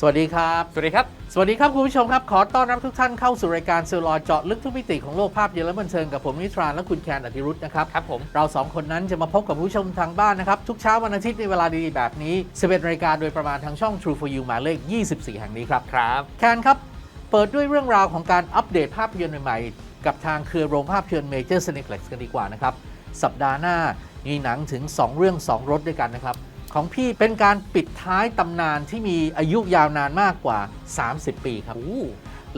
สวัสดีครับ สวัสดีครับ สวัสดีครับคุณผู้ชมครับ ขอต้อนรับทุกท่านเข้าสู่รายการเซลลอยเจาะลึกทุกมิติของโลกภาพยนตร์และบันเทิงกับผมนิทรานและคุณแคนอธิรุธนะครับครับผมเราสองคนนั้นจะมาพบกับผู้ชมทางบ้านนะครับ ทุกเช้าวันอาทิตย์ในเวลาดีๆแบบนี้ 11นาฬิกาโดยประมาณทางช่อง True for You หมายเลข 24 แห่งนี้ครับครับแคนครับ เปิดด้วยเรื่องราวของการอัปเดตภาพยนตร์ใหม่ๆกับทางเครือโรงภาพยนตร์เมเจอร์ Cineplex กันดีกว่านะครับสัปดาห์หน้ามีหนังถึง 2 เรื่อง 2รสด้วยกันนะครับ ของพี่เป็นการปิดท้ายตำนานที่มีอายุยาวนานมากกว่า 30 ปีครับอู้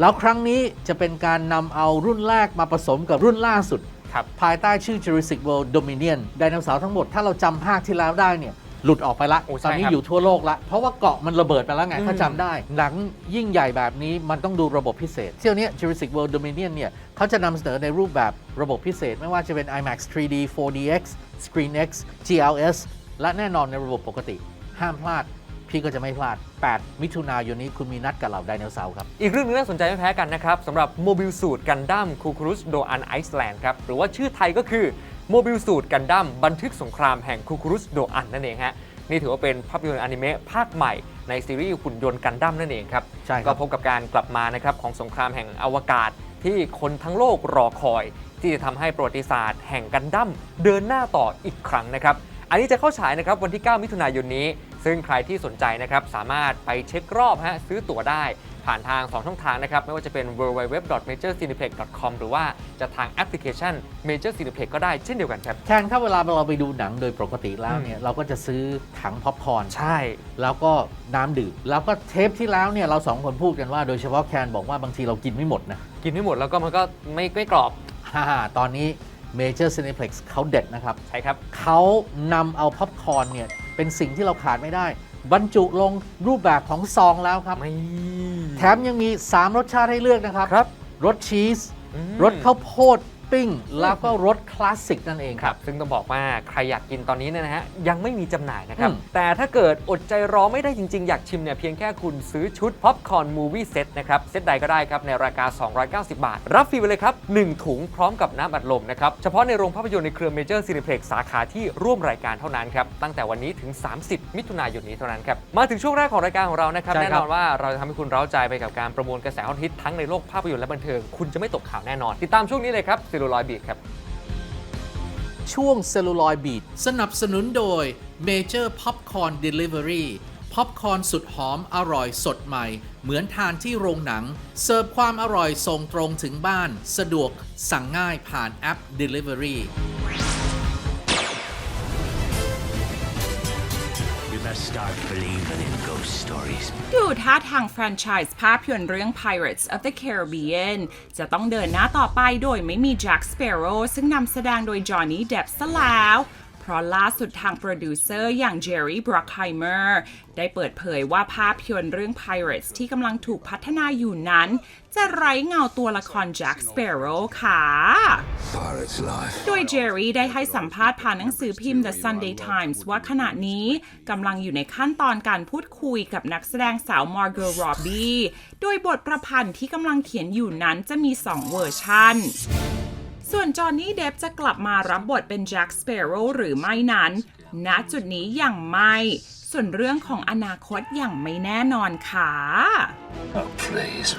แล้วครั้งนี้จะเป็นการนำเอารุ่นแรกมาผสมกับรุ่นล่าสุดครับภายใต้ชื่อ Jurassic World Dominion ไดโนเสาร์ทั้งหมดถ้าเราจำภาคที่แล้วได้เนี่ยหลุดออกไปละโอ้ใช่ตอนนี้ครับอยู่ทั่วโลกละ เพราะว่าเกาะมันระเบิดไปแล้วไงอืมถ้าจำได้ หนังยิ่งใหญ่แบบนี้มันต้องดูระบบพิเศษ เที่ยวเนี้ย Jurassic World Dominion เนี่ยเขาจะนำเสนอในรูปแบบระบบพิเศษ ไม่ว่าจะเป็น IMAX 3D 4DX ScreenX GLS และแน่นอนในระบบปกติ ห้ามพลาด พี่ก็จะไม่พลาด 8 มิถุนายนนี้คุณมีนัดกับเหล่าไดโนเสาร์ครับ อีกเรื่องหนึงน่าสนใจไม่แพ้กันนะครับสำหรับโมบิลสูตรกันดั้มคูครุสโดอันไอซ์แลนด์ครับ หรือว่าชื่อไทยก็คือโมบิลสูตรกันดั้มบันทึกสงครามแห่งคูครุสโดอันนั่นเองฮะนี่ถือว่าเป็นภาพยนตร์อนิเมะภาคใหม่ในซีรีส์หุ่นยนต์กันดั้มนั่นเองครับใช่ครับก็พบกับการกลับมานะครับของสงครามแห่งอวกาศ ที่คนทั้งโลกรอคอย ที่จะทำให้ประวัติศาสตร์แห่งกันดั้มเดินหน้าต่ออีกครั้งนะครับ อันนี้จะเข้าฉายนะครับวันที่ 9 มิถุนายนนี้ ซึ่งใครที่สนใจนะครับสามารถไปเช็ครอบฮะซื้อตั๋วได้ ผ่านทาง 2 ช่องทางนะครับ ไม่ว่าจะเป็น www.majorcineplex.com หรือว่าจะทางแอปพลิเคชัน Major Cineplex ก็ได้เช่นเดียวกันครับ แทนถ้าเวลาเราไปดูหนังโดยปกติแล้วเนี่ยเราก็จะซื้อถังพ็อปคอร์นใช่ แล้วก็น้ำดื่ม แล้วก็เทปที่แล้วเนี่ยเราสองคนพูดกันว่าโดยเฉพาะแคนบอกว่าบางทีเรากินไม่หมดนะ กินไม่หมดแล้วก็มันก็ไม่ไม่กรอบ ฮ่าตอนนี้ Major Cineplex เขาเด็ดนะครับ ใช่ครับ เขานำเอาพ็อปคอร์นเนี่ย เป็นสิ่งที่เราขาดไม่ได้ บรรจุลงรูปแบบของซองแล้วครับ ไม่แถมยังมี 3 รสชาติให้เลือกนะครับ ครับ รสชีสอืมรสข้าวโพด ปิ้ง แล้วก็รสคลาสสิกนั่นเองคครัรับบซึ่งต้องบอกว่าใครอยากกินตอนนี้เนี่ยนะฮะยังไม่มีจำหน่ายนะครับ อืม แต่ถ้าเกิดอดใจรอไม่ได้จริง ๆ อยากชิมเนี่ยเพียงแค่คุณซื้อชุดพ็อปคอร์นมูวี่เซตนะครับ เซตใดก็ได้ครับ ในราคา 290 บาท รับฟรีไปเลยครับ 1 ถุงพร้อมกับน้ำอัดลมนะครับ เฉพาะในโรงภาพยนตร์ในเครือเมเจอร์ซีนิเพล็กสาขาที่ร่วมรายการเท่านั้นครับ ตั้งแต่วันนี้ถึง 30 มิถุนายนนี้เท่านั้นครับมาถึงช่วงแรกของรายการของเรานะครับใช่แน่ครันบอนว่าเราจะทำให้คุณเร้าใจไปกับการประมวลกระแสฮอตฮิตทั้งในโลกภาพยนตร์และบันเทิงคุณจะไม่ตกข่าวแน่นอน ติดตามช่วงนี้เลยครับซีลูลอยบีครับ ช่วงเซลลูลอยบีดสนับสนุนโดย Major Popcorn Delivery พ็อปคอร์นสุดหอมอร่อยสดใหม่ เหมือนทานที่โรงหนัง เสิร์ฟความอร่อยส่งตรงถึงบ้าน สะดวกสั่งง่ายผ่านแอป Delivery start believing in ghost stories. ดูท่าทางแฟรนไชส์ภาพยนตร์เรื่อง Pirates of the Caribbean จะต้องเดินหน้าต่อไปโดยไม่มีแจ็คสเปโร่ซึ่งนำแสดงโดยจอห์นนี่เด p ซะแล้ว ราะล่าสุดทางโปรดิวเซอร์อย่างเจอร์รี่บรอกไฮเมอร์ได้เปิดเผยว่าภาพยนตร์เรื่อง Pirates ที่กำลังถูกพัฒนาอยู่นั้น จะไร้เงาตัวละครแจ็คสเปโร่ค่ะ Pirate's life. โดยเจอรี่ได้ให้สัมภาษณ์ผ่านหนังสือพิมพ์ The Sunday Times ว่าขณะนี้กำลังอยู่ในขั้นตอนการพูดคุยกับนักแสดงสาว Margot Robbie โดยบทประพันธ์ที่กำลังเขียนอยู่นั้นจะมี 2 เวอร์ชัน ส่วนจอห์นนี่เดฟจะกลับมารับบทเป็นแจ็คสเปโร่หรือไม่นั้น ณ จุดนี้ยังไม่ ส่วนเรื่องของอนาคตยังไม่แน่นอนค่ะ Oh, please.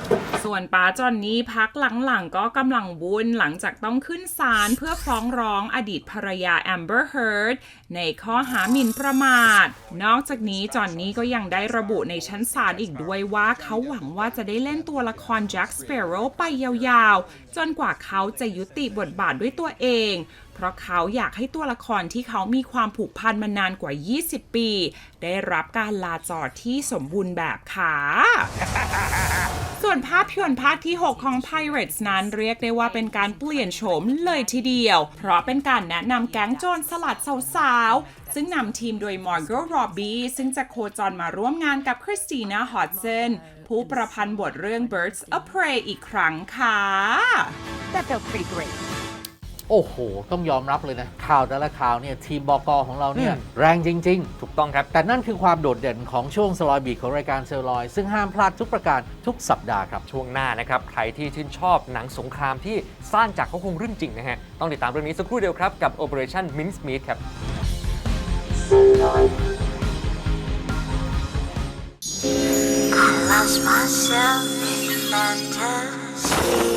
ส่วนป้าจอนนี่พักหลังๆ ก็กำลังวุ่นหลังจากต้องขึ้นศาลเพื่อฟ้องร้องอดีตภรรยาแอมเบอร์เฮิร์ดในข้อหาหมิ่นประมาท นอกจากนี้จอนนี่ก็ยังได้ระบุในชั้นศาลอีกด้วยว่าเขาหวังว่าจะได้เล่นตัวละครแจ็คสเปโร่ไปยาว จนกว่าเขาจะยุติบทบาทด้วยตัวเอง เพราะเขาอยากให้ตัวละครที่เขามีความผูกพันมานานกว่า 20 ปี ได้รับการลาจอดที่สมบูรณ์แบบค่ะส่วนภาพยนตร์ภาคที่ 6 ของ Pirates นั้นเรียกได้ว่าเป็นการเปลี่ยนโฉมเลยทีเดียว เพราะเป็นการแนะนำแก๊งโจรสลัดสาวๆ ซึ่งนำทีมโดย Margot Robbie ซึ่งจะโคจรมาร่วมงานกับ Christina Hodson ผู้ประพันธ์บทเรื่อง Birds of Prey อีกครั้งค่ะ That felt pretty great. โอ้โห ต้องยอมรับเลยนะ ข่าวแต่ละข่าวเนี่ย ทีมบกของเราเนี่ยอืมแรงจริงถูกต้องครับๆแต่นั่นคือความโดดเด่นของช่วงสลอยบีทของรายการเซลลอย ซึ่งห้ามพลาดทุกประการทุกสัปดาห์ครับ ช่วงหน้านะครับ ใครที่ชื่นชอบหนังสงครามที่สร้างจากเขาคงเรื่องจริงนะฮะ ต้องติดตามเรื่องนี้สักครู่เดียวครับกับ Operation Mincemeat ครับ lost myself in fantasy.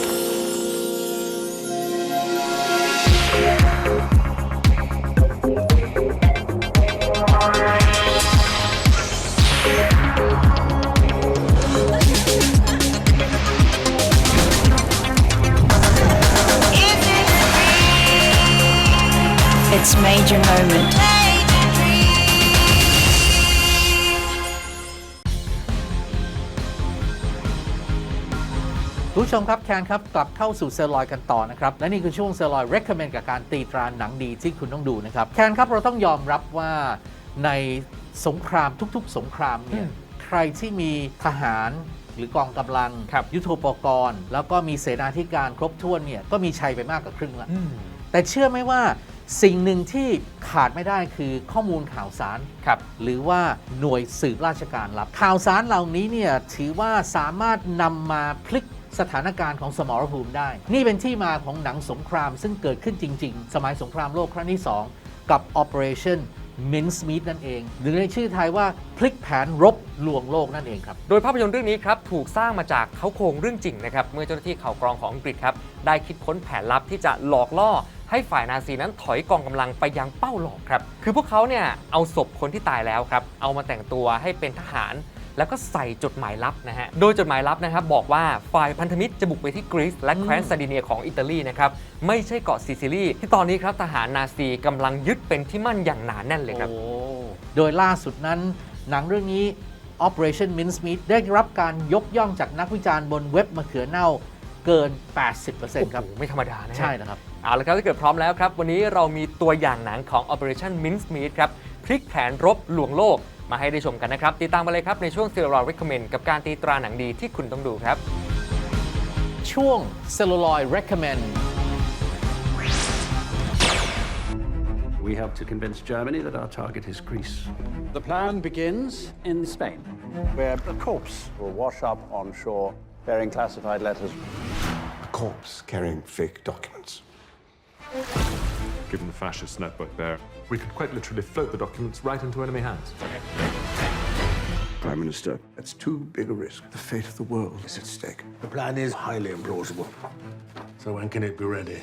It's major moment. ผู้ชมครับแคนครับ กลับเข้าสู่เซลลอยกันต่อนะครับ และนี่คือช่วงเซลลอย recommend กับการตีตราหนังดีที่คุณต้องดูนะครับ แคนครับ เราต้องยอมรับว่าในสงครามทุกๆ สงครามเนี่ยใครที่มีทหารหรือกองกำลังครับยุทโธปกรณ์ แล้วก็มีเสนาธิการครบถ้วนเนี่ยก็มีชัยไปมากกว่าครึ่งละอืมแต่เชื่อไหมว่าสิ่งหนึ่งที่ขาดไม่ได้คือข้อมูลข่าวสารครับหรือว่าหน่วยสืบราชการลับ ข่าวสารเหล่านี้เนี่ยถือว่าสามารถนำมาพลิก สถานการณ์ของสมรภูมิได้ นี่เป็นที่มาของหนังสงครามซึ่งเกิดขึ้นจริง ๆ สมัยสงครามโลกครั้งที่ 2 กับ Operation Mincemeat นั่นเอง หรือในชื่อไทยว่าพลิกแผนรบลวงโลกนั่นเองครับ โดยภาพยนตร์เรื่องนี้ครับถูกสร้างมาจากเขาโครงเรื่องจริงนะครับ เมื่อเจ้าหน้าที่ข่าวกรองของอังกฤษครับได้คิดค้นแผนลับที่จะหลอกล่อให้ฝ่ายนาซีนั้นถอยกองกำลังไปยังเป้าหลอกครับ คือพวกเขาเนี่ยเอาศพคนที่ตายแล้วครับเอามาแต่งตัวให้เป็นทหาร แล้วก็ใส่จดหมายลับนะฮะ โดยจดหมายลับนะครับบอกว่าฝ่ายพันธมิตรจะบุกไปที่กรีซและแคว้นซาร์ดิเนียของอิตาลีนะครับ ไม่ใช่เกาะซิซิลีที่ตอนนี้ครับทหารนาซีกำลังยึดเป็นที่มั่นอย่างหนาแน่นเลยครับ โอ้โดยล่าสุดนั้น หนังเรื่องนี้ Operation Mincemeat ได้รับการยกย่องจากนักวิจารณ์บนเว็บมะเขือเน่าเกิน 80%ครับ โอ้โหไม่ธรรมดานะฮะ ใช่นะครับ เอาละครับถ้าเกิดพร้อมแล้วครับ วันนี้เรามีตัวอย่างหนังของ Operation Mincemeat ครับ พลิกแผนรบลวงโลก มาให้ได้ชมกันนะครับ ติดตามมาเลยครับในช่วง Serial Recommend กับการตีตราหนังดีที่คุณต้องดูครับ ช่วง Celluloid Recommend We have to convince Germany that our target is Greece. The plan begins in Spain, where a corpse will wash up on shore bearing classified letters. A corpse carrying fake documents. Given the fascist network there, we could quite literally float the documents right into enemy hands. Prime Minister, that's too big a risk. The fate of the world is at stake. The plan is highly implausible. So when can it be ready?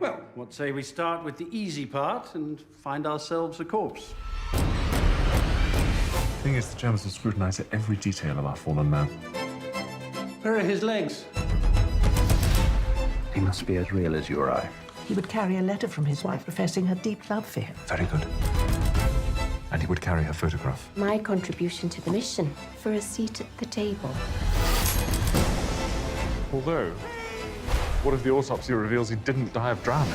Well, what say we start with the easy part and find ourselves a corpse? The thing is, the Germans will scrutinize every detail of our fallen man. Where are his legs? He must be as real as you or I. He would carry a letter from his wife professing her deep love for him. Very good. And he would carry her photograph. My contribution to the mission for a seat at the table. Although, what if the autopsy reveals he didn't die of drowning?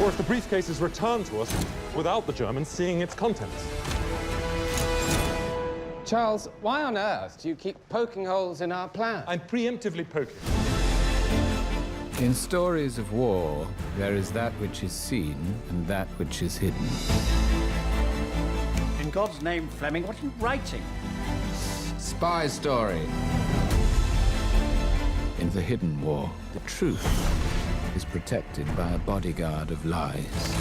Or if the briefcase is returned to us without the Germans seeing its contents? Charles, why on earth do you keep poking holes in our plan? I'm preemptively poking. In stories of war, there is that which is seen and that which is hidden. In God's name, Fleming, what are you writing? Spy story. In the hidden war, the truth is protected by a bodyguard of lies.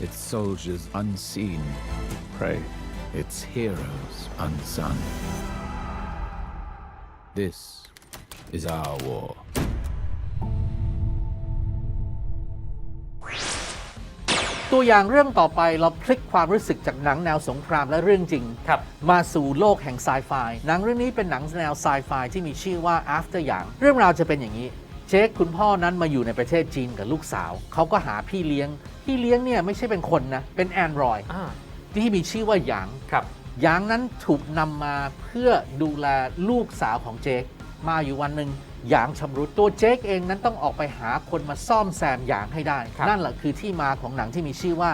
Its soldiers unseen pray, its heroes unsung. This is our war. ตัวอย่างเรื่องต่อไปเราพลิกความรู้สึกจากหนังแนวสงครามและเรื่องจริง ครับ มาสู่โลกแห่งไซไฟหนังเรื่องนี้เป็นหนังแนวไซไฟที่มีชื่อว่า After อย่างเรื่องราวจะเป็นอย่างนี้เจคคุณพ่อนั้นมาอยู่ในประเทศจีนกับลูกสาว เขาก็หาพี่เลี้ยง พี่เลี้ยงเนี่ยไม่ใช่เป็นคนนะ เป็นแอนดรอยอ่าที่มีชื่อว่าหยาง ครับหยางนั้นถูกนำมาเพื่อดูแลลูกสาวของเจคมาอยู่วันหนึ่งห ยางชำรุดตัวเจคเองนั้นต้องออกไปหาคนมาซ่อมแซมหยางให้ได้ ครับ นั่นแหละคือที่มาของหนังที่มีชื่อว่า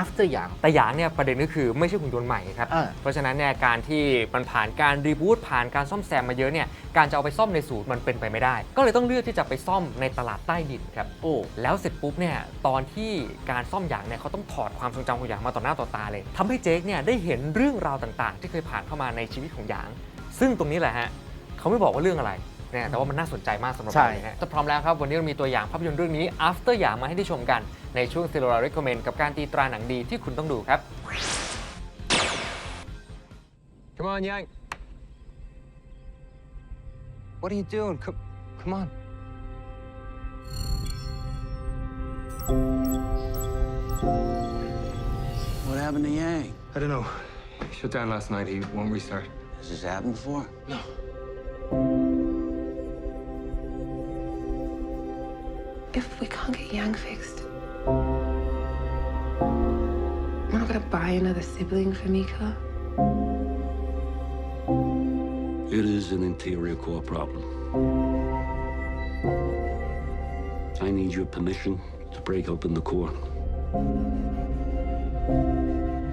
After หยาง แต่อย่างเนี่ยประเด็นก็คือไม่ใช่หุ่นยนต์ใหม่ครับ อ่า เพราะฉะนั้นเนี่ยการที่มันผ่านการรีบูตผ่านการซ่อมแซมมาเยอะเนี่ยการจะเอาไปซ่อมในศูนย์มันเป็นไปไม่ได้ ก็เลยต้องเลือกที่จะไปซ่อมในตลาดใต้ดินครับ โอ้ แล้วเสร็จปุ๊บเนี่ยตอนที่การซ่อมอย่างเนี่ยเขาต้องถอดความทรงจำของอย่างมาต่อหน้าต่อตาเลยทำให้เจคเนี่ยได้เห็นเรื่องราวต่างๆ ที่เคยผ่านเข้ามาในชีวิตของหยาง ซึ่งตรงนี้แหละฮะเขาไม่บอกว่าเรื่องอะไร นะแต่ว่ามันน่าสนใจมากสำหรับใช่ เราเลยฮะถ้าพร้อมแล้วครับ วันนี้เรามีตัวอย่างภาพยนตร์เรื่องนี้ After อย่างมาให้ได้ชมกันในช่วง s e r i a Recommend กับการตีตราหนังดีที่คุณต้องดูครับ Come on, Yank. What are you doing? Come, come on. What happened to Yang? I don't know. He shut down last night. He won't restart. Has this happened before? No. If we can't get Yang fixed, we're not gonna buy another sibling for Mika. It is an interior core problem. I need your permission to break open the core.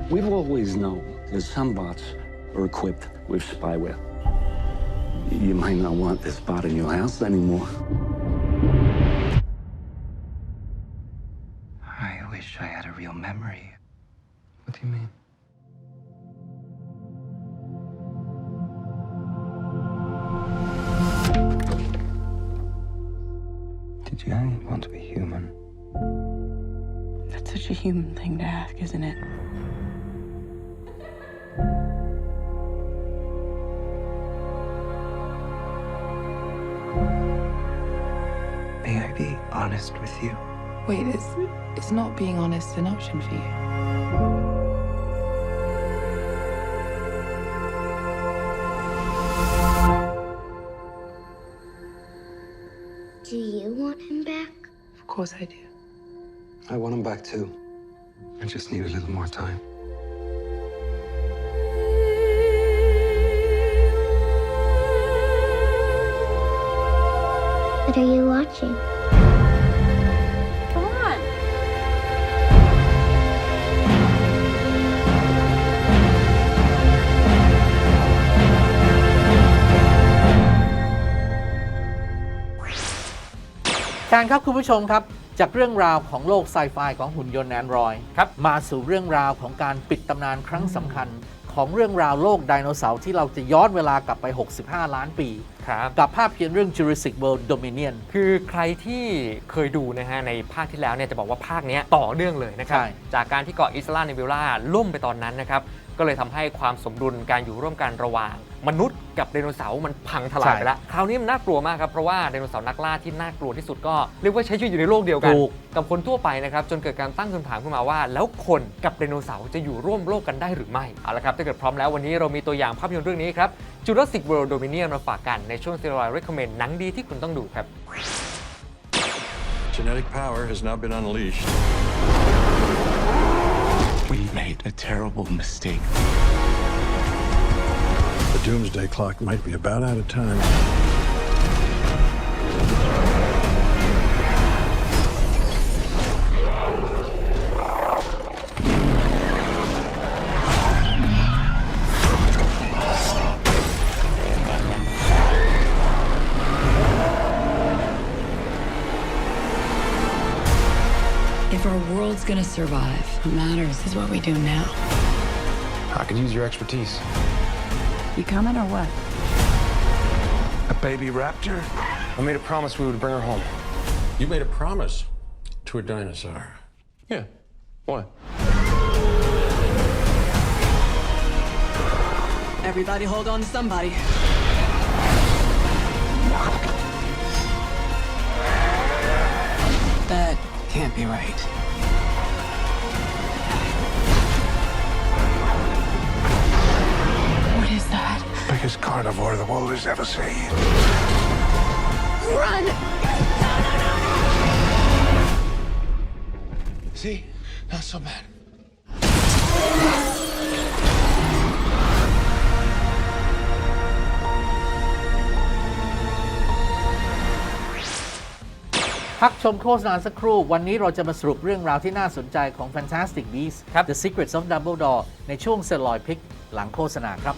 We've always known that some bots are equipped with spyware. You might not want this bot in your house anymore. Isn't it? May I be honest with you? Wait, is is not being honest an option for you? Do you want him back? Of course I do. I want him back too. I just need a little more time. What are you watching? Come on. การครับคุณผู้ชมครับ จากเรื่องราวของโลกไซไฟของหุ่นยนต์แอนดรอยครับมาสู่เรื่องราวของการปิดตำนานครั้งสำคัญ ของเรื่องราวโลกไดโนเสาร์ที่เราจะย้อนเวลากลับไป 65 ล้านปี ครับกับภาพเพียนต์เรื่อง Jurassic World Dominion คือใครที่เคยดูนะฮะในภาคที่แล้วเนี่ยจะบอกว่าภาคเนี้ยต่อเนื่องเลยนะครับ ใช่ จากการที่เกาะอิสลาเนวิลล่าล่มไปตอนนั้นนะครับ ก็เลยทำให้ความสมดุลการอยู่ร่วมกันระหว่าง มนุษย์กับไดโนเสาร์มันพังทลายไปแล้วคราวนี้มันน่ากลัวมากครับ เพราะว่าไดโนเสาร์นักล่าที่น่ากลัวที่สุดก็เรียกว่าใช้ชีวิตอยู่ในโลกเดียวกัน ถูก กับคนทั่วไปนะครับ จนเกิดการตั้งคำถามขึ้นมาว่า แล้วคนกับไดโนเสาร์จะอยู่ร่วมโลกกันได้หรือไม่เอาละครับถ้าเกิดพร้อมแล้ววันนี้เรามีตัวอย่างภาพยนตร์เรื่องนี้ครับ Jurassic World Dominion มาฝากกันในช่วง Serial Recommend หนังดีที่คุณต้องดูครับ Genetic power has now been unleashed. We made a terrible mistake. The doomsday clock might be about out of time. If our world's gonna survive, what matters is what we do now. I could use your expertise. You coming or what? A baby raptor? I made a promise we would bring her home. You made a promise to a dinosaur. Yeah. Why? Everybody hold on to somebody. That can't be right. Biggest carnivore the world has ever seen. Run! See? Not so bad. พักชมโฆษณาสักครู่ วันนี้เราจะมาสรุปเรื่องราวที่น่าสนใจของ Fantastic Beasts ครับ The Secrets of Dumbledore ในช่วงเซลลอยพิกหลังโฆษณาครับ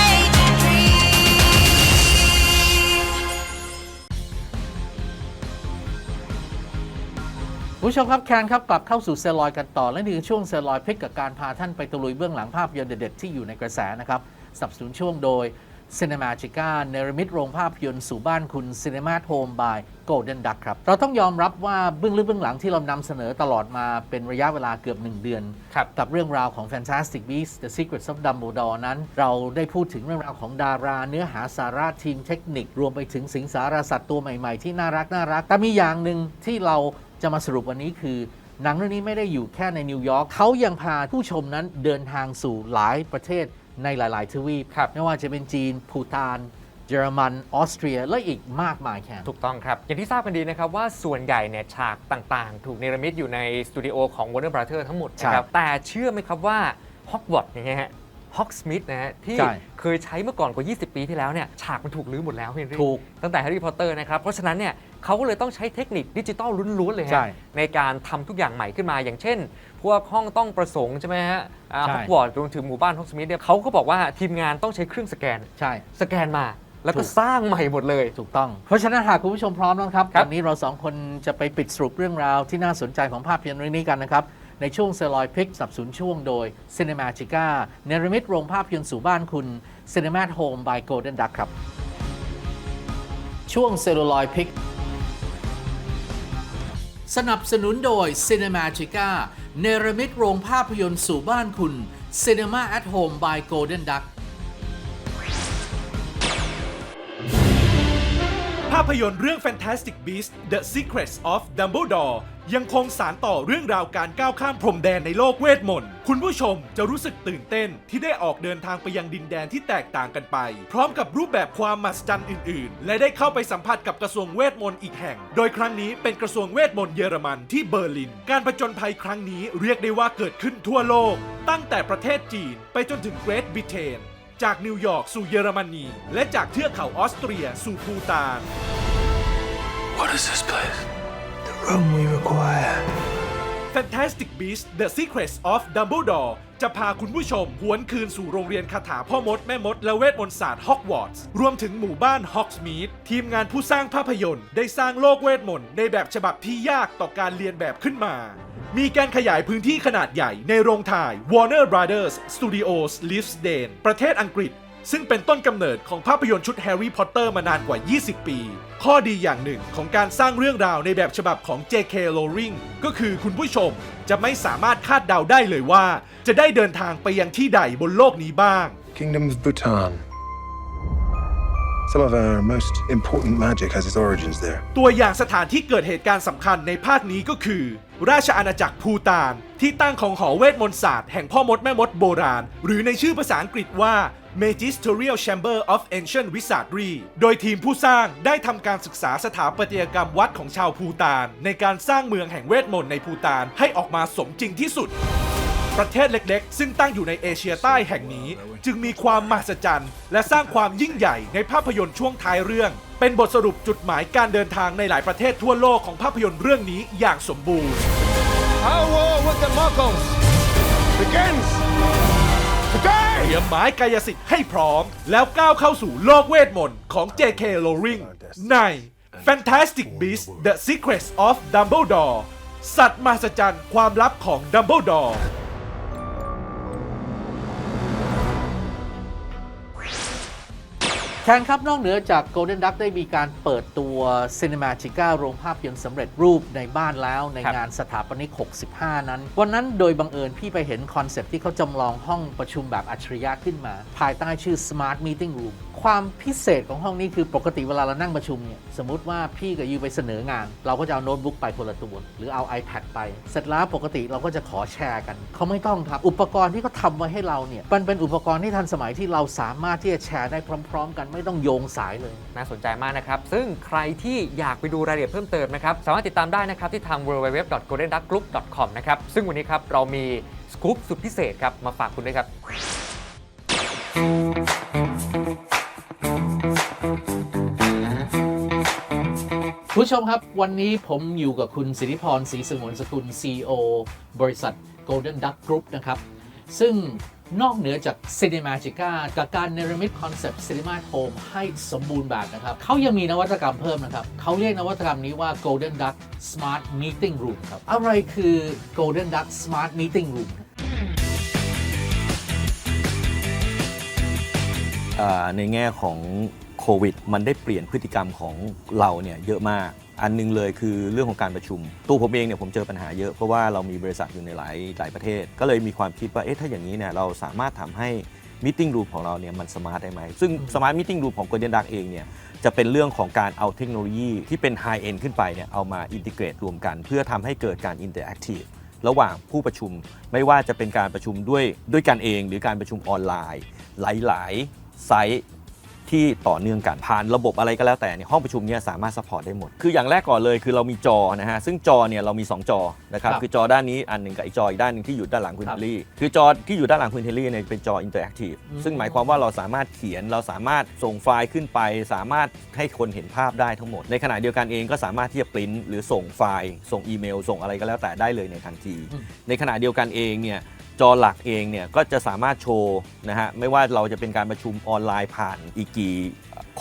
ผู้ชมครับแคนครับกลับเข้าสู่เซลลอยกันต่อ และนี่คือช่วงเซลลอยพลิกกับการพาท่านไปตะลุยเบื้องหลังภาพยนตร์เด็ดๆที่อยู่ในกระแสนะครับสนับสนุนช่วงโดย Cinemagica เนรมิตโรงภาพยนตร์สู่บ้านคุณ Cinema Home by Golden Duck ครับ เราต้องยอมรับว่าเบื้องลึกเบื้องหลังที่เรานำเสนอตลอดมาเป็นระยะเวลาเกือบ 1 เดือน กับเรื่องราวของ Fantastic Beasts The Secrets of Dumbledore นั้น เราได้พูดถึงเรื่องราวของดารา เนื้อหาสาระทีมเทคนิค รวมไปถึงสิงสารสัตว์ตัวใหม่ๆ ที่น่ารักน่ารักแต่มีอย่างหนึ่งที่เรา จะมาสรุปวันนี้คือ หนังเรื่องนี้ไม่ได้อยู่แค่ในนิวยอร์กเขายังพาผู้ชมนั้นเดินทางสู่หลายประเทศในหลาย ๆ ทวีปไม่ว่าจะเป็นจีน ภูตานเยอรมัน ออสเตรีย และอีกมากมายแค่ถูกต้องครับ อย่างที่ทราบกันดีนะครับว่าส่วนใหญ่เนี่ยฉากต่างๆ ถูกเนรมิตอยู่ในสตูดิโอของ Warner Brother ทั้งหมดนะครับ แต่เชื่อไหมครับว่าฮอกวอตส์อย่างเงี้ยฮะฮอกสมิธนะฮะที่ใช่เคยใช้เมื่อก่อนกว่า 20 ปีที่แล้วเนี่ยฉากมันถูกรื้อหมดแล้วเฮนรี่ถูกตั้งแต่แฮร์รี่พอตเตอร์นะครับ เพราะฉะนั้นเนี่ย เขาก็เลยต้องใช้เทคนิคดิจิตอลล้วนๆเลยใช่ฮะในการทำทุกอย่างใหม่ขึ้นมา อย่างเช่น พวกห้องต้องประสงค์ใช่ไหมฮะใช่ ฮอกวอตส์รวมถึงหมู่บ้านฮอกสมิธเนี่ยเขาก็บอกว่าทีมงานต้องใช้เครื่องสแกน ใช่ สแกนมา แล้วก็ถูก สร้างใหม่หมดเลย ถูกต้อง เพราะฉะนั้นหากคุณผู้ชมพร้อมแล้วครับครับ วันนี้เราสองคนจะไปปิดสรุปเรื่องราวที่น่าสนใจของภาพยนตร์เรื่องนี้กันนะครับ ในช่วงเซลอยพิกสนับสนุนช่วงโดย Cinemagica เนรมิตโรงภาพยนตร์สู่บ้านคุณ Cinema Home by Golden Duck ครับ ช่วงเซลลูลอยพิก สนับสนุนโดย Cinematica เนรมิตโรงภาพยนตร์สู่บ้านคุณ Cinema at Home by Golden Duck ภาพยนตร์เรื่อง Fantastic Beasts The Secrets of Dumbledore ยังคงสารต่อเรื่องราวการก้าวข้ามพรมแดนในโลกเวทมนต์ คุณผู้ชมจะรู้สึกตื่นเต้นที่ได้ออกเดินทางไปยังดินแดนที่แตกต่างกันไป พร้อมกับรูปแบบความมหัศจรรย์อื่น ๆ และได้เข้าไปสัมผัสกับกระทรวงเวทมนต์อีกแห่ง โดยครั้งนี้เป็นกระทรวงเวทมนต์เยอรมันที่เบอร์ลิน การผจญภัยครั้งนี้เรียกได้ว่าเกิดขึ้นทั่วโลก ตั้งแต่ประเทศจีนไปจนถึงเกรทบริเตนจากนิวยอร์กสู่เยอรมนีและจากเทือกเขาออสเตรียสู่ภูตาน What is this place? Room we require. Fantastic Beasts The Secrets of Dumbledore จะพาคุณผู้ชมหวนคืนสู่โรงเรียนคาถาพ่อมด แม่มด และเวทมนต์ศาสตร์ฮอกวอตส์รวมถึงหมู่บ้านฮอกสมีดทีมงานผู้สร้างภาพยนตร์ ได้สร้างโลกเวทมนต์ในแบบฉบับที่ยากต่อการเรียนแบบขึ้นมา มีการขยายพื้นที่ขนาดใหญ่ในโรงถ่าย Warner Brothers Studios Lisdane ประเทศอังกฤษ ซึ่งเป็นต้นกำเนิดของภาพยนตร์ชุดแฮร์รี่พอตเตอร์มานานกว่า 20 ปี ข้อดีอย่างหนึ่งของการสร้างเรื่องราวในแบบฉบับของ J.K. Rowling ก็คือคุณผู้ชมจะไม่สามารถคาดเดาได้เลยว่า จะได้เดินทางไปยังที่ใดบนโลกนี้บ้าง Kingdom of Bhutan. Some of our most important magic has its origins there. ตัวอย่างสถานที่เกิดเหตุการณ์สำคัญในภาคนี้ก็คือ ราชอาณาจักรภูตาน ที่ตั้งของหอเวทมนต์ศาสตร์แห่งพ่อมดแม่มดโบราณ หรือในชื่อภาษาอังกฤษว่า Magisterial Chamber of Ancient Wizardry โดยทีมผู้สร้างได้ทำการศึกษาสถาปัตยกรรมวัดของชาวภูตาน ในการสร้างเมืองแห่งเวทมนต์ในภูตานให้ออกมาสมจริงที่สุด ประเทศเล็กๆ ซึ่งตั้งอยู่ในเอเชียใต้แห่งนี้ จึงมีความมหัศจรรย์ และสร้างความยิ่งใหญ่ในภาพยนตร์ช่วงท้ายเรื่อง เป็นบทสรุปจุดหมายการเดินทางในหลายประเทศทั่วโลกของภาพยนตร์เรื่องนี้อย่างสมบูรณ์ Our war with the Muggles begins รียมไม้กายสิทธิ์ให้พร้อม แล้วก้าวเข้าสู่โลกเวทมนต์ของ J.K. Rowling ใน Fantastic Beasts The Secrets of Dumbledore สัตว์มหัศจรรย์ความลับของ Dumbledore แคนครับนอกเหนือจาก Golden Duck ได้มีการเปิดตัว Cinemagica โรงภาพยนตร์สำเร็จรูปในบ้านแล้วในครับงานสถาปนิก 65 นั้น วันนั้นโดยบังเอิญพี่ไปเห็นคอนเซปต์ที่เขาจำลองห้องประชุมแบบอัจฉริยะขึ้นมา ภายใต้ชื่อ Smart Meeting Room ความพิเศษของห้องนี้คือปกติเวลาเรานั่งประชุมเนี่ยสมมติว่าพี่กับยูไปเสนองาน เราก็จะเอาโน้ตบุ๊กไปคนละตัวหรือเอา iPad ไป เสร็จแล้วปกติเราก็จะขอแชร์กัน เขาไม่ต้องครับ อุปกรณ์ที่เขาทำไว้ให้เราเนี่ยมันเป็นอุปกรณ์ที่ทันสมัยที่เราสามารถที่จะแชร์ได้พร้อม ๆ กันไม่ต้องโยงสายเลย น่าสนใจมากนะครับ ซึ่งใครที่อยากไปดูรายละเอียดเพิ่มเติมนะครับสามารถติดตามได้นะครับที่ทาง www.goldenduckgroup.com นะครับซึ่งวันนี้ครับเรามีสกู๊ปสุดพิเศษครับมาฝากคุณด้วยครับ ผู้ชมครับวันนี้ผมอยู่กับคุณสิทธิพรศรีสงวนสกุล CEO บริษัท Golden Duck Group นะครับ ซึ่งนอกเหนือจาก Cinemagica กับการเนรมิตคอนเซปต์ Cinema Home ให้สมบูรณ์แบบนะครับ เขายังมีนวัตกรรมเพิ่มนะครับ เขาเรียกนวัตกรรมนี้ว่า Golden Duck Smart Meeting Room ครับ อะไรคือ Golden Duck Smart Meeting Room ในแง่ของโควิด มันได้เปลี่ยนพฤติกรรมของเราเนี่ยเยอะมาก อันหนึงเลยคือเรื่องของการประชุม ตัวผมเองเนี่ยผมเจอปัญหาเยอะ เพราะว่าเรามีบริษัทอยู่ในหลายหลายประเทศ ก็เลยมีความคิดว่าเอ๊ะถ้าอย่างนี้เนี่ยเราสามารถทำให้มิ팅รูมของเราเนี่ยมันสมาร์ทได้ไหม ซึ่งสมาร์ทมิ팅รูมของ Golden Duck เองเนี่ยจะเป็นเรื่องของการเอาเทคโนโลยีที่เป็นไฮเอ็นขึ้นไปเนี่ยเอามาอินทิเกรตรวมกัน เพื่อทำให้เกิดการอินเตอร์แอคทีฟระหว่างผู้ประชุมไม่ว่าจะเป็นการประชุมด้วยด้วยกันเอง หรือการประชุมออนไลน์ หลาย ๆ ไซต์ที่ต่อเนื่องกันผ่านระบบอะไรก็แล้วแต่เนี่ยห้องประชุมเนี่ยสามารถซัพพอร์ตได้หมด คืออย่างแรกก่อนเลยคือเรามีจอนะฮะซึ่งจอเนี่ยเรามี 2 จอนะครับครับคือจอด้านนี้อันหนึ่งกับอีกจออีกด้านหนึ่งที่อยู่ด้านหลังคุณครัเทบลลี่ คือจอที่อยู่ด้านหลังคุณเทลลี่เนี่ยเป็นจออินเตอร์แอคทีฟอืมซึ่งหมายความว่าเราสามารถเขียนเราสามารถส่งไฟล์ขึ้นไป สามารถให้คนเห็นภาพได้ทั้งหมด ในขณะเดียวกันเองก็สามารถที่จะปริ้นหรือส่งไฟล์ ส่งอีเมล ส่งอะไรก็แล้วแต่ได้เลยในทันที ในขณะเดียวกันเองเนี่ย จอหลักเองเนี่ยก็จะสามารถโชว์นะฮะไม่ว่าเราจะเป็นการประชุมออนไลน์ผ่านอีกกี่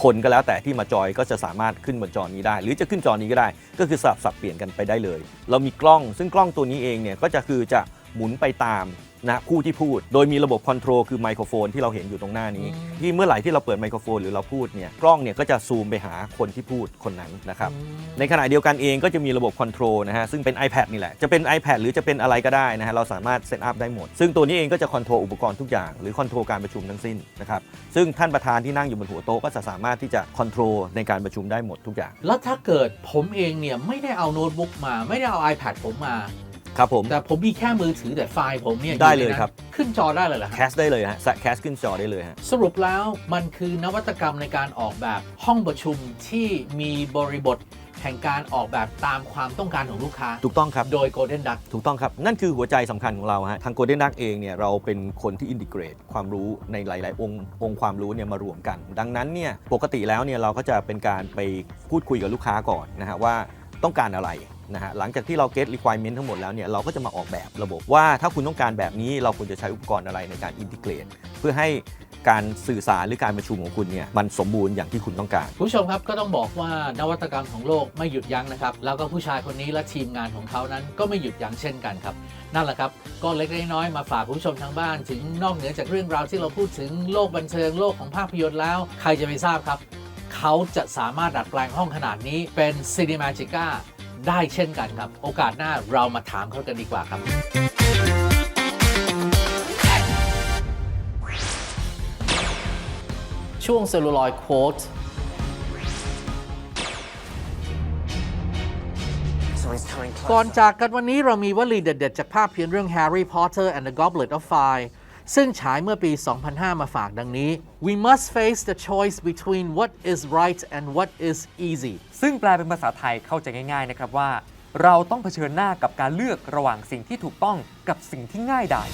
คนก็แล้วแต่ที่มาจอยก็จะสามารถขึ้นบนจอนี้ได้ หรือจะขึ้นจอนี้ก็ได้ ก็คือสลับสับเปลี่ยนกันไปได้เลย เรามีกล้องซึ่งกล้องตัวนี้เองเนี่ยก็จะคือจะหมุนไปตาม นะผู้ที่พูด โดยมีระบบคอนโทรลคือไมโครโฟนที่เราเห็นอยู่ตรงหน้านี้ ที่เมื่อไหร่ที่เราเปิดไมโครโฟนหรือเราพูดเนี่ยกล้องเนี่ยก็จะซูมไปหาคนที่พูดคนนั้นนะครับในขณะเดียวกันเองก็จะมีระบบคอนโทรลนะฮะซึ่งเป็น iPad นี่แหละจะเป็น iPad หรือจะเป็นอะไรก็ได้นะฮะเราสามารถเซตอัพได้หมด ซึ่งตัวนี้เองก็จะคอนโทรลอุปกรณ์ทุกอย่างหรือคอนโทรลการประชุมทั้งสิ้นนะครับซึ่งท่านประธานที่นั่งอยู่บนหัวโต๊ะก็จะสามารถที่จะคอนโทรลในการประชุมได้หมดทุกอย่าง แล้วถ้าเกิดผมเองเนี่ยไม่ได้เอาโน้ตบุ๊กมาไม่ได้เอา iPad ผมมา ครับผม แต่ผมมีแค่มือถือแต่ไฟล์ผมเนี่ยได้อในเลยนั้นครับ ขึ้นจอได้เลยเหรอแคฮะสได้เลยฮะแคสขึ้นจอได้เลยฮะ สรุปแล้วมันคือนวัตกรรมในการออกแบบห้องประชุมที่มีบริบทแห่งการออกแบบตามความต้องการของลูกค้า ถูกต้องครับ โดย Golden Duck ถูกต้องครับ นั่นคือหัวใจสำคัญของเราฮะ ทาง Golden Duck เองเนี่ยเราเป็นคนที่อินทิเกรตความรู้ในหลาย ๆ องค์องค์ความรู้เนี่ยมารวมกัน ดังนั้นเนี่ยปกติแล้วเนี่ยเราก็จะเป็นการไปพูดคุยกับลูกค้าก่อนนะฮะว่าต้องการอะไร นะฮะหลังจากที่เรา get requirement ทั้งหมดแล้วเนี่ยเราก็จะมาออกแบบระบบว่าถ้าคุณต้องการแบบนี้เราควรจะใช้อุปกรณ์อะไรในการอินทิเกรตเพื่อให้การสื่อสารหรือการประชุมของคุณเนี่ยมันสมบูรณ์อย่างที่คุณต้องการ ผู้ชมครับก็ต้องบอกว่านวัตกรรมของโลกไม่หยุดยั้งนะครับ แล้วก็ผู้ชายคนนี้และทีมงานของเขานั้นก็ไม่หยุดยั้งเช่นกันครับ นั่นแหละครับก็เล็กน้อยมาฝากผู้ชมทางบ้าน ถึงนอกเหนือจากเรื่องราวที่เราพูดถึงโลกบันเทิงโลกของภาพยนตร์แล้ว ใครจะไปทราบครับ เขาจะสามารถดัดแปลงห้องขนาดนี้เป็น Cinemagica ได้เช่นกันครับ โอกาสหน้าเรามาถามเขากันดีกว่าครับ ช่วง Celluloid Quote So he's coming ก่อนจากกันวันนี้เรามีวลีเด็ดๆ จากภาพยนตร์เรื่อง Harry Potter and the Goblet of Fire ซึ่งฉายเมื่อปี 2005 มาฝากดังนี้ We must face the choice between what is right and what is easy ซึ่งแปลเป็นภาษาไทยเข้าใจง่ายๆนะครับว่า เราต้องเผชิญหน้ากับการเลือกระหว่างสิ่งที่ถูกต้องกับสิ่งที่ง่ายดาย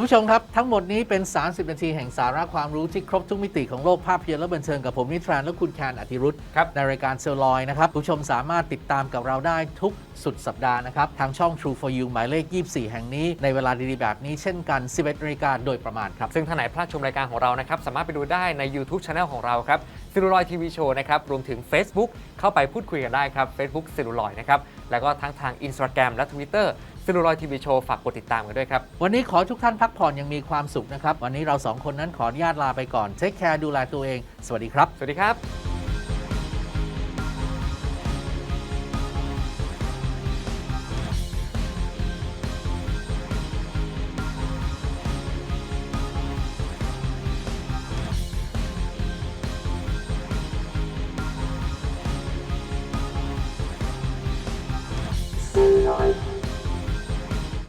คุณผู้ชมครับ ทั้งหมดนี้เป็น 30 นาทีแห่งสาระความรู้ที่ครบทุกมิติของโลกภาพยนตร์และบันเทิงกับผมนิทรานและคุณแคนอธิรุธในรายการเซลลอยนะครับ คุณผู้ชมสามารถติดตามกับเราได้ทุกสุดสัปดาห์นะครับ ทางช่อง True for You หมายเลข 24 แห่งนี้ ในเวลาดีๆแบบนี้เช่นกัน 11นาฬิกาโดยประมาณครับ ซึ่งท่านไหนพลาดชมรายการของเรานะครับ สามารถไปดูได้ใน YouTube Channel ของเราครับซิลูลอยทีวีโชว์นะครับ รวมถึง Facebook เข้าไปพูดคุยกันได้ครับ Facebook ซิลูลอยนะครับ แล้วก็ทั้งทาง Instagram และ Twitter ซิลูลอยทีวีโชว์ฝากกดติดตามกันด้วยครับ วันนี้ขอให้ทุกท่านพักผ่อนอยังมีความสุขนะครับ วันนี้เราสองคนนั้นขออนุญาตลาไปก่อนเทคแคร์ดูแลตัวเอง สวัสดีครับ สวัสดีครับ